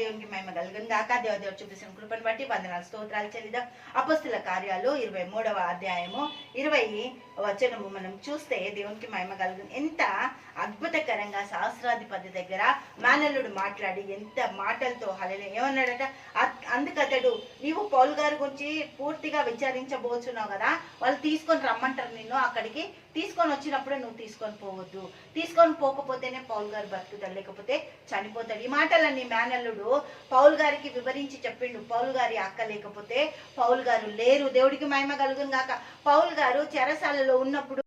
దేవునికి మేము కలుగును గాక దేవదేవుడు చూపిస్తున్న కృపను బట్టి వందనాలు స్తోత్రాలు చెల్లిదాం అపస్తుల కార్యాలు ఇరవై మూడవ అధ్యాయము ఇరవై వచనము మనం చూస్తే దేవునికి మహిమ కలుగు ఎంత అద్భుతకరంగా సహస్రాధిపతి దగ్గర మేనల్లుడు మాట్లాడి ఎంత మాటలతో హలలు ఏమన్నాడట? అందుకతడు నీవు పౌల్ గారి గురించి పూర్తిగా విచారించబోచున్నావు కదా? వాళ్ళు తీసుకొని రమ్మంటారు నిన్ను అక్కడికి. తీసుకొని వచ్చినప్పుడే నువ్వు తీసుకొని పోవద్దు. తీసుకొని పోకపోతేనే పౌల్ గారు బతుకుతాడు లేకపోతే చనిపోతాడు. ఈ మాటలన్నీ మేనల్లుడు పౌల్ గారికి వివరించి చెప్పిండు. పౌల్ గారి అక్క లేకపోతే పౌల్ గారు లేరు. దేవుడికి మహిమ కలుగును గాక. పౌల్ గారు చెరసాలలో ఉన్నప్పుడు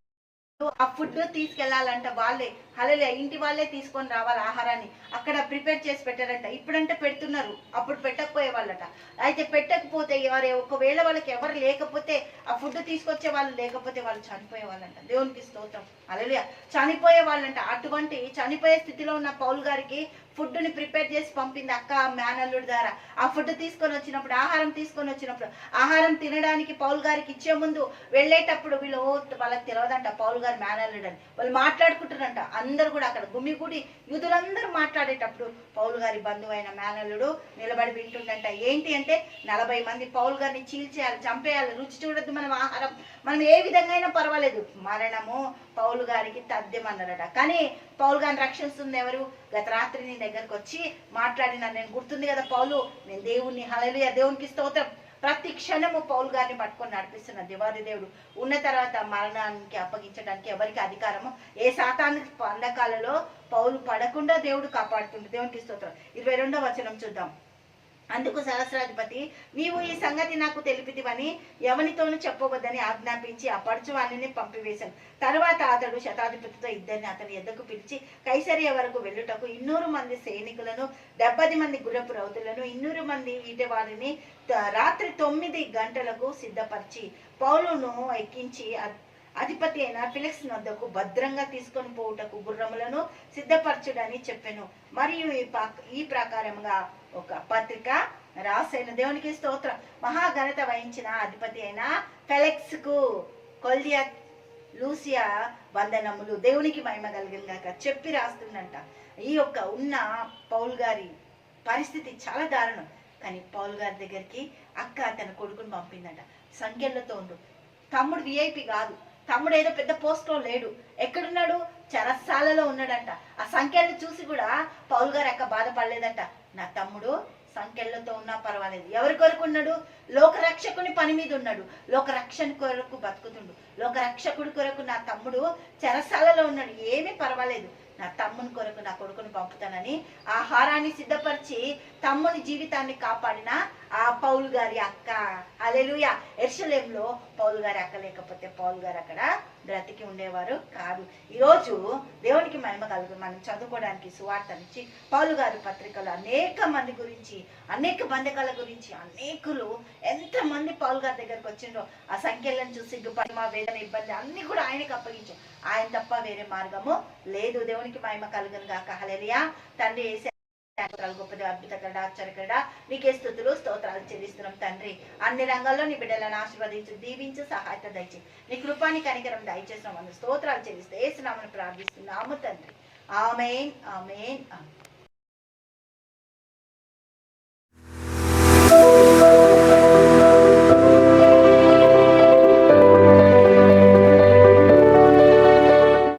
ఆ ఫుడ్ తీసుకెళ్ళాలంట వాళ్ళే. హలలే ఇంటి వాళ్ళే తీసుకొని రావాలి ఆహారాన్ని. అక్కడ ప్రిపేర్ చేసి పెట్టారంట. ఇప్పుడంటే పెడుతున్నారు. అప్పుడు పెట్టకపోయే వాళ్ళట అయితే పెట్టకపోతే ఎవరు ఒకవేళ వాళ్ళకి ఎవరు లేకపోతే ఆ ఫుడ్ తీసుకొచ్చే వాళ్ళు లేకపోతే వాళ్ళు చనిపోయే వాళ్ళంట దేవునికి స్తోత్రం. అలలియ చనిపోయే వాళ్ళంట అటువంటి చనిపోయే స్థితిలో ఉన్న పౌల్ గారికి ఫుడ్ని ప్రిపేర్ చేసి పంపింది అక్క మేనల్లుడి ద్వారా. ఆ ఫుడ్ తీసుకొని వచ్చినప్పుడు ఆహారం తీసుకొని వచ్చినప్పుడు ఆహారం తినడానికి పౌల్ గారికి ఇచ్చే ముందు వెళ్ళేటప్పుడు వీళ్ళు ఓ వాళ్ళకి తెలియదంట పౌల్ గారు మేనల్లుడు అని వాళ్ళు మాట్లాడుకుంటారంట అందరు కూడా అక్కడ గుమిగూడి యూదులందరూ మాట్లాడేటప్పుడు పౌల్ గారి బంధువు అయిన మేనల్లుడు నిలబడి వింటుండంట. ఏంటి అంటే నలభై మంది పౌల్ గారిని చీల్చేయాలి చంపేయాలి రుచి చూడొద్దు మనం ఆహారం. మనం ఏ విధంగా అయినా పర్వాలేదు. మరణము పౌలు గారికి తథ్యం అన్నారట కానీ పౌల్ గారిని రక్షిస్తుంది ఎవరు? గత రాత్రి నీ దగ్గరకు వచ్చి మాట్లాడిన నేను గుర్తుంది కదా పౌలు? నేను దేవుణ్ణి హలలుయ దేవునికి స్తోత్రం. ప్రతి క్షణము పౌలు గారిని పట్టుకొని నడిపిస్తున్న దివాది దేవుడు. ఉన్న తర్వాత మరణానికి అప్పగించడానికి ఎవరికి అధికారము? ఏ శాతానికి పండకాలలో పౌలు పడకుండా దేవుడు కాపాడుతుండే. దేవునికి స్తోత్రం. ఇరవై రెండో వచనం చూద్దాం. అందుకు సహస్రాధిపతి నీవు ఈ సంగతి నాకు తెలిపితివని ఎవనితోనూ చెప్పవద్దని ఆజ్ఞాపించి ఆ పడుచువాణిని పంపివేశాను. తర్వాత అతడు శతాధిపతితో ఇద్దరిని అతని ఎద్దకు పిలిచి కైసరియ వరకు వెళ్ళుటకు ఇన్నూరు మంది సైనికులను డెబ్బది మంది గుర్రపు రౌతులను ఇన్నూరు మంది ఈటెవారిని వారిని రాత్రి తొమ్మిది గంటలకు సిద్ధపరిచి పౌలును ఎక్కించి అధిపతి అయిన ఫిలిక్స్ నొద్దకు భద్రంగా తీసుకొని పోవుటకు గుర్రములను సిద్ధపరచుడని చెప్పాను. మరియు ఈ ఈ ప్రకారంగా ఒక పత్రిక రాసైన దేవునికి స్తోత్రం. మహాఘనత వహించిన అధిపతి అయిన ఫెలెక్స్కు కొల్దియా లూసియా వందనములు దేవునికి మహిమ కలిగిందాక చెప్పి రాస్తుందంట. ఈ యొక్క ఉన్న పౌల్ గారి పరిస్థితి చాలా దారుణం. కానీ పౌల్ గారి దగ్గరికి అక్క తన కొడుకుని పంపిందంట. సంఖ్యలతో ఉండు. తమ్ముడు విఐపి కాదు. తమ్ముడు ఏదో పెద్ద పోస్ట్లో లేడు. ఎక్కడున్నాడు? చరస్సాలలో ఉన్నాడంట. ఆ సంఖ్యలు చూసి కూడా పౌల్ గారు అక్క బాధపడలేదంట. నా తమ్ముడు సంఖ్యలతో ఉన్నా పర్వాలేదు. ఎవరి కొరకు ఉన్నాడు? లోకరక్షకుని పని మీద ఉన్నాడు. లోకరక్షణ కొరకు బతుకుతుండు. లోకరక్షకుడి కొరకు నా తమ్ముడు చెరసాలలో ఉన్నాడు. ఏమీ పర్వాలేదు. నా తమ్ముని కొరకు నా కొడుకుని పంపుతానని ఆహారాన్ని సిద్ధపరిచి తమ్ముని జీవితాన్ని కాపాడిన ఆ పౌలు గారి అక్క. అలెలుయ ఎర్షలేంలో పౌలు గారి అక్క లేకపోతే పౌలు గారు అక్కడ బ్రతికి ఉండేవారు కాదు. ఈరోజు దేవునికి మహిమ కలుగు మనం చదువుకోవడానికి సువార్తనిచ్చి పౌలు గారి పత్రికలు అనేక మంది గురించి అనేక బంధకాల గురించి అనేకులు ఎంతమంది పౌలు గారి దగ్గరకు వచ్చిండ్రో ఆ సంఖ్యలను చూసి సిగ్గుపడి మా వేదన ఇబ్బంది అన్ని కూడా ఆయనకి అప్పగించాం. ఆయన తప్ప వేరే మార్గము లేదు. దేవునికి మహిమ కలుగును గాక. హల్లెలూయా. తండ్రి యేసే స్తోత్రాలు గొప్పది అద్భుతకరడ ఆశ్చర్యకరడ నీకే స్థుతులు స్తోత్రాలు చెల్లిస్తున్నాం తండ్రి. అన్ని రంగాల్లో నీ బిడ్డలను ఆశీర్వదించు దీవించు సహాయత దయచి. నీ కృపాని కనికరం దయచేసిన వాళ్ళు స్తోత్రాలు చెల్లిస్తే ఏసునామని ప్రార్థిస్తున్నాము తండ్రి. Amen amen amen.